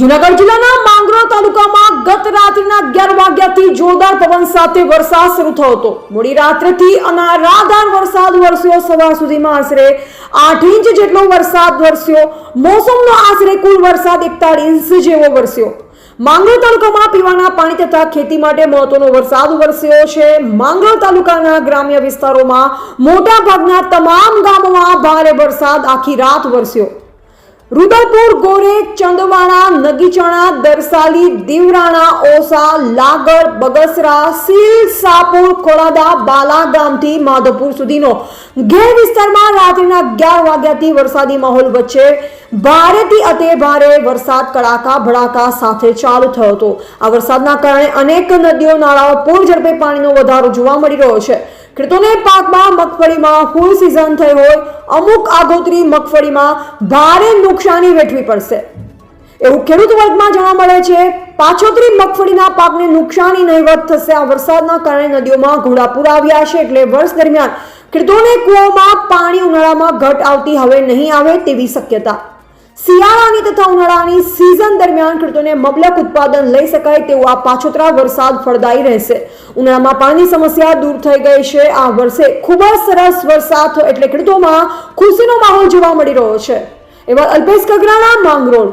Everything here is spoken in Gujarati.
જુનાગઢ જિલ્લાના માંગરોળ તાલુકામાં ગત રાત્રિના અગિયાર વાગ્યાથી જોરદાર પવન સાથે વરસાદ શરૂ થયો હતો. મોડી રાત્રેથી અનારાધાર વરસાદ વરસ્યો. સવાર સુધીમાં આશરે આઠ ઇંચ જેટલો વરસાદ વરસ્યો. મોસમનો આશરે કુલ વરસાદ એકતાળીસ ઇંચ જેવો વરસ્યો. માંગરોળ તાલુકામાં પીવાના પાણી તથા ખેતી માટે મહત્વનો વરસાદ વરસ્યો છે. માંગરોળ તાલુકાના ગ્રામ્ય વિસ્તારોમાં મોટા ભાગના તમામ ગામોમાં ભારે વરસાદ આખી રાત વરસ્યો. રૂદલપુર, ગોરે, ચંદવાણા, નગીચણા, દરસાલી, દીવરાણા, ઓસા, લાગર, બગસરા, સીલ, સાપુર, ખોડાદા બાલા ગામથી માધવપુર સુધીનો ઘેર વિસ્તારમાં રાત્રિના અગિયાર વાગ્યાથી વરસાદી માહોલ વચ્ચે ભારેથી અતિ ભારે વરસાદ, કડાકા, ભડાકા સાથે ચાલુ થયો હતો. આ વરસાદના કારણે અનેક નદીઓ, નાળાઓ, પૂર ઝડપે પાણીનો વધારો જોવા મળી રહ્યો છે. ખેડૂતોને પાકમાં મગફળીમાં ફૂલ સિઝન થઈ હોય, અમુક આગોતરી મગફળીમાં ભારે નુકસાની વેઠવી પડશે. એવું ખેડૂત વર્ગમાં જાણવા મળે છે, પાછોતરી મગફળીના પાકને નુકસાની નહીવત થશે. આ વરસાદના કારણે નદીઓમાં ઘોડાપુર આવ્યા છે એટલે વર્ષ દરમિયાન ખેડૂતોને કૂવામાં પાણી ઉનાળામાં ઘટ આવતી હવે નહીં આવે તેવી શક્યતા. શિયાળાની તથા ઉનાળાની સિઝન દરમિયાન ખેડૂતોને મબલક ઉત્પાદન લઈ શકાય તેવું આ પાછોતરા વરસાદ ફળદાયી રહેશે. ઉનાળામાં પાણીની સમસ્યા દૂર થઈ ગઈ છે. આ વર્ષે ખૂબ જ સરસ વરસાદ એટલે ખેડૂતોમાં ખુશીનો માહોલ જોવા મળી રહ્યો છે. એવા અલ્પેશ કગરાણા, માંગરોળ.